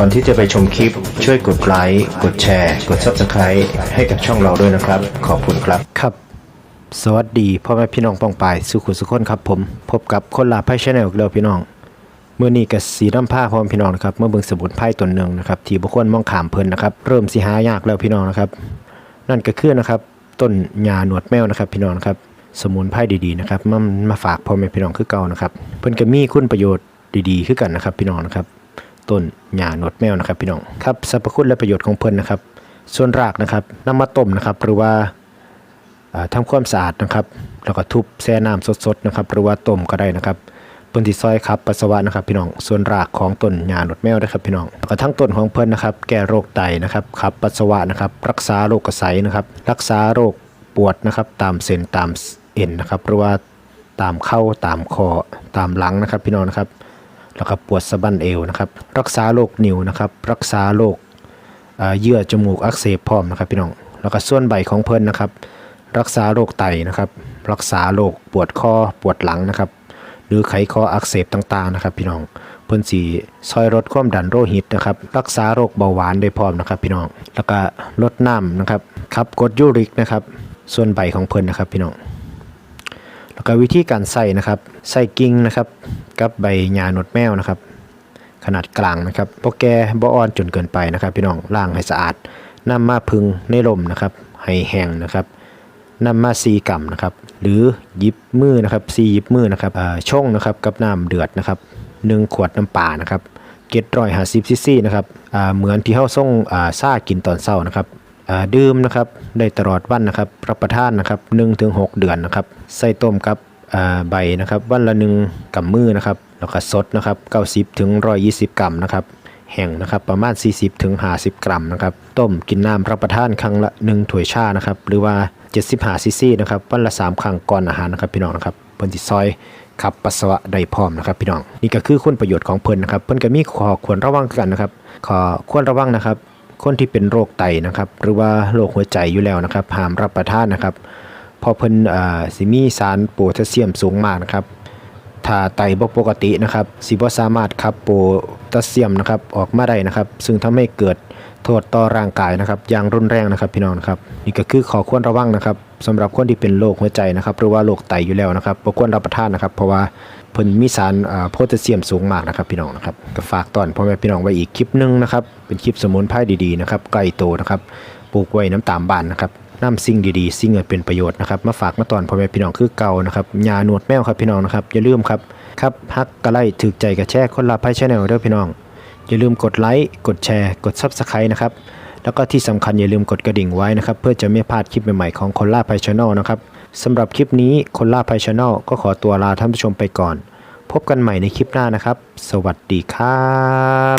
ก่อนที่จะไปชมคลิป ช่วยกดไลค์กดแชร์ กด Subscribe ให้กับช่องเราด้วยนะครับ ขอบคุณครับครับ สวัสดีพ่อแม่พี่น้องป้องปายสุขุสุขคนครับผมพบกับคนลาไพ่ชาแนลแล้วพี่น้องเมื่อนี้กับสีน้ำผ้าพ่อแม่พี่น้องนะครับเมื่อเบิ่งสมุนไพรตัวหนึ่งนะครับที่บุคคลมองขามเพลินนะครับเริ่มสิหายากแล้วพี่น้องนะครับ นั่นก็คือนะครับต้นยาหนวดแมวนะครับ พี่น้องครับสมุนไพรดีๆนะครับมามาฝากพ่อแม่พี่น้องคือเก่านะครับเพิ่นก็มีคุณประโยชน์ดีๆคือกันนะครับ พี่น้องนะครับ ต้นหญ้าหนวดแมวนะครับพี่น้องครับสรรพคุณและประโยชน์ของเพิ่นนะครับ ส่วนรากนะครับนำมาต้มนะครับหรือว่าอ่าทำความสะอาดนะครับ แล้วก็ทุบแช่น้ำสดๆนะครับหรือว่าต้มก็ได้นะครับเพิ่นที่ซอยครับปัสสาวะนะครับพี่น้องส่วนรากของต้นหญ้าหนวดแมวนะครับพี่น้องแล้วก็ทั้งต้นของเพิ่นนะครับ แก้โรคไตนะครับขับปัสสาวะนะครับ รักษาโรคกระไสนะครับ รักษาโรคปวดนะครับ ตามเส้นตามเอ็นนะครับหรือว่าตามเข้าตามคอตามหลังนะครับ พี่น้องนะครับ แล้วก็ปวดสะบั้นเอวนะครับ รักษาโรคนิ่วนะครับ รักษาโรคเยื่อจมูกอักเสบพร้อมนะครับพี่น้อง แล้วก็ส่วนใบของเพิ่นนะครับ รักษาโรคไตนะครับ รักษาโรคปวดคอปวดหลังนะครับ หรือไขข้ออักเสบต่างๆนะครับ พี่น้องเพิ่นสีซอยลดความดันโลหิตนะครับ รักษาโรคเบาหวานได้พร้อมนะครับ พี่น้อง แล้วก็ลดน้ำนะครับขับกดยูริกนะครับ ส่วนใบของเพิ่นนะครับพี่น้องแล้วก็วิธีการใส่นะครับใส่กิ่งนะครับ กับใบหญ้าหนวดแมวนะครับ ขนาดกลางนะครับบ่แก่บ่อ่อนจนเกินไปนะครับ พี่น้องล้างให้สะอาดนำมาพึ่งในลมนะครับ ให้แห้งนะครับนำมาซีกำนะครับ หรือยิบมือนะครับซียิบมือนะครับช่องนะครับกับน้ำเดือดนะครับหนึ่งขวดน้ำปลานะครับเก็ดร้อยห้าสิบซีซีนะครับเหมือนที่เฮาส่งซ่ากินตอนเช้านะครับดื่มนะครับได้ตลอดวันนะครับรับประทานนะครับ1ถึง6เดือนนะครับใส่ต้มกับ ใบนะครับ วันละหนึ่งกำมือนะครับแล้วก็สดนะครับ 90 ถึง 120 กรัมนะครับแห้งนะครับประมาณ 40 ถึง 50 กรัมนะครับต้มกินน้ำรับประทานครั้งละ1ถ้วยชานะครับหรือว่า 75ซีซีนะครับวันละ 3 ครั้งก่อนอาหารนะครับพี่น้องนะครับเพิ่นสิซอยขับปัสสาวะได้พร้อมนะครับพี่น้องนี่ก็คือคุณประโยชน์ของเพิ่นนะครับเพิ่นก็มีข้อควรระวังกันนะครับขอควรระวังนะครับคนที่เป็นโรคไตนะครับหรือว่าโรคหัวใจอยู่แล้วนะครับห้ามรับประทานนะครับ พอเพิ่นอ่าสิมีสารโพแทสเซียมสูงมากนะครับ ถ้าไตบ่ปกตินะครับ สิบ่สามารถขับโพแทสเซียมนะครับออกมาได้นะครับ ซึ่งทำให้เกิดโทษต่อร่างกายนะครับ อย่างรุนแรงนะครับพี่น้องครับนี่ก็คือขอควรระวังนะครับสำหรับคนที่เป็นโรคหัวใจนะครับหรือว่าโรคไตอยู่แล้วนะครับบ่ควรรับประทานนะครับ เพราะว่าเพิ่นมีสารอ่าโพแทสเซียมสูงมากนะครับพี่น้องนะครับก็ฝากตอนพ่อแม่พี่น้องไว้อีกคลิปหนึงนะครับเป็นคลิปสมุนไพรดีๆนะครับไก่โตนะครับปลูกไว้น้ำตามบ้านนะครับ น้ำสิ่งดีๆ สิ่งเงินเป็นประโยชน์นะครับมาฝากมาตอนพ่อแม่พี่น้องคือเก่านะครับยาหนวดแมวครับพี่น้องนะครับอย่าลืมครับครับฮักกระไลถึกใจกระแชร์คนลาไพ่ชาแนลเด้อพี่น้อง อย่าลืมกดไลค์กดแชร์ กด Subscribe นะครับแล้วก็ที่สำคัญอย่าลืมกดกระดิ่งไว้นะครับเพื่อจะไม่พลาดคลิปใหม่ๆของคนล่าไพชแนลนะครับสำหรับคลิปนี้คนล่าไพชแนลก็ขอตัวลาท่านผู้ชมไปก่อน พบกันใหม่ในคลิปหน้านะครับ สวัสดีครับ